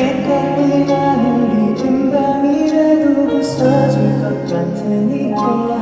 햇빛 하늘이 금방이라도 부서질 것 같으니까